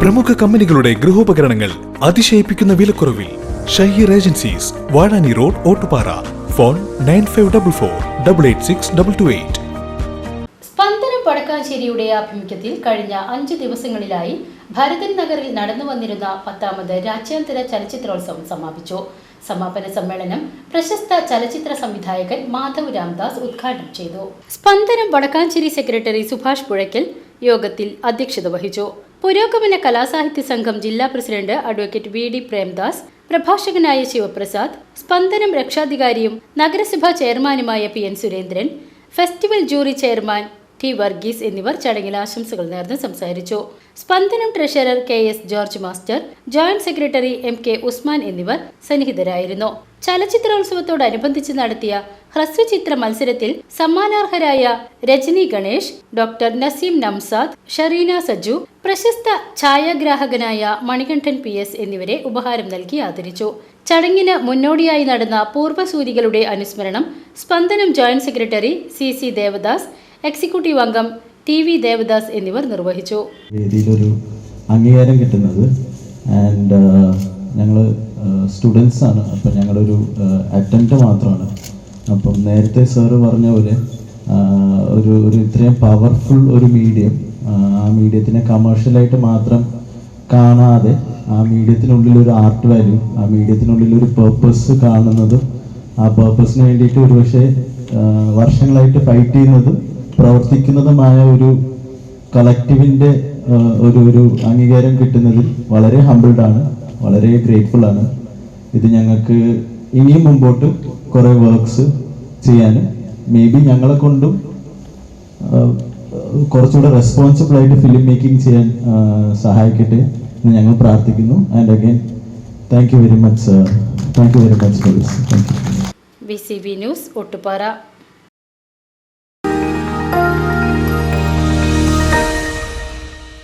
പ്രമുഖ കമ്പനികളുടെ ഗൃഹോപകരണങ്ങൾ അതിശയിപ്പിക്കുന്ന വിലക്കുറവിൽ Shaheer agencies Vazhani road Ottupara. Phone nine five double four double eight six double two eight. Spandanam വടക്കാഞ്ചേരിയുടെ ആഭിമുഖ്യത്തിൽ കഴിഞ്ഞ അഞ്ചു ദിവസങ്ങളിലായി ഭരതൻ നഗറിൽ നടന്നു വന്നിരുന്ന പത്താമത് രാജ്യാന്തര ചലച്ചിത്രോത്സവം സമാപിച്ചു. സമാപന സമ്മേളനം പ്രശസ്ത ചലച്ചിത്ര സംവിധായകൻ മാധവ് രാംദാസ് ഉദ്ഘാടനം ചെയ്തു. സ്പന്ദനം വടക്കാഞ്ചേരി സെക്രട്ടറി സുഭാഷ് പുഴയ്ക്കൽ യോഗത്തിൽ അധ്യക്ഷത വഹിച്ചു. പുരോഗമന കലാസാഹിത്യ സംഘം ജില്ലാ president advocate V D Premdas പ്രഭാഷകനായ Sivaprasad Spandanam രക്ഷാധികാരിയും നഗരസഭാ ചെയർമാനുമായ P N Surendran festival jury chairman T Varghese എന്നിവർ ചടങ്ങിൽ ആശംസകൾ നേർന്ന് സംസാരിച്ചു. Spandanam treasurer K S George master joint secretary M K Usman എന്നിവർ സന്നിഹിതരായിരുന്നു. ചലച്ചിത്രോത്സവത്തോടനുബന്ധിച്ച് നടത്തിയ ഹ്രസ്വചിത്ര മത്സരത്തിൽ സമ്മാനാർഹരായ രജനി ഗണേഷ് ഡോക്ടർ നസീം നംസാദ് ഷറീന സജു പ്രശസ്ത ഛായാഗ്രാഹകനായ മണികണ്ഠൻ പി എസ് എന്നിവരെ ഉപഹാരം നൽകി ആദരിച്ചു. ചടങ്ങിന് മുന്നോടിയായി നടന്ന പൂർവസൂരികളുടെ അനുസ്മരണം Spandanam joint secretary C C Devadas executive അംഗം ടി വി ദേവദാസ് എന്നിവർ നിർവഹിച്ചു. അംഗീകാരം കിട്ടുന്നത്. ആൻഡ് ഞങ്ങൾ സ്റ്റുഡൻസ് ആണ് അപ്പം ഞങ്ങളൊരു അറ്റംപ്റ്റ് മാത്രമാണ്. അപ്പം നേരത്തെ സാറ് പറഞ്ഞ പോലെ ഒരു ഒരു ഇത്രയും പവർഫുൾ ഒരു മീഡിയം ആ മീഡിയത്തിനെ കമേഴ്ഷ്യലായിട്ട് മാത്രം കാണാതെ ആ മീഡിയത്തിനുള്ളിൽ ഒരു ആർട്ട് വാല്യൂ ആ മീഡിയത്തിനുള്ളിൽ ഒരു പേർപ്പസ് കാണുന്നതും ആ പേർപ്പസിന് വേണ്ടിയിട്ട് ഒരുപക്ഷെ വർഷങ്ങളായിട്ട് ഫൈറ്റ് ചെയ്യുന്നതും പ്രവർത്തിക്കുന്നതുമായ ഒരു കളക്റ്റീവിന്റെ ഒരു ഒരു അംഗീകാരം കിട്ടുന്നതിൽ വളരെ ഹംബിൾഡാണ് വളരെ ഗ്രേറ്റ്ഫുൾ ആണ്. ഇത് ഞങ്ങൾക്ക് ഇനിയും മുമ്പോട്ട് കുറേ വർക്ക്സ് ചെയ്യാനും. മേ ബി ഞങ്ങളെ കൊണ്ടും കുറച്ചുകൂടെ റെസ്പോൺസിബിൾ ആയിട്ട് ഫിലിം മേക്കിംഗ് ചെയ്യാൻ സഹായിക്കട്ടെ എന്ന് ഞങ്ങൾ പ്രാർത്ഥിക്കുന്നു. And again thank you very much thank you very much thank you B C B news Ottupara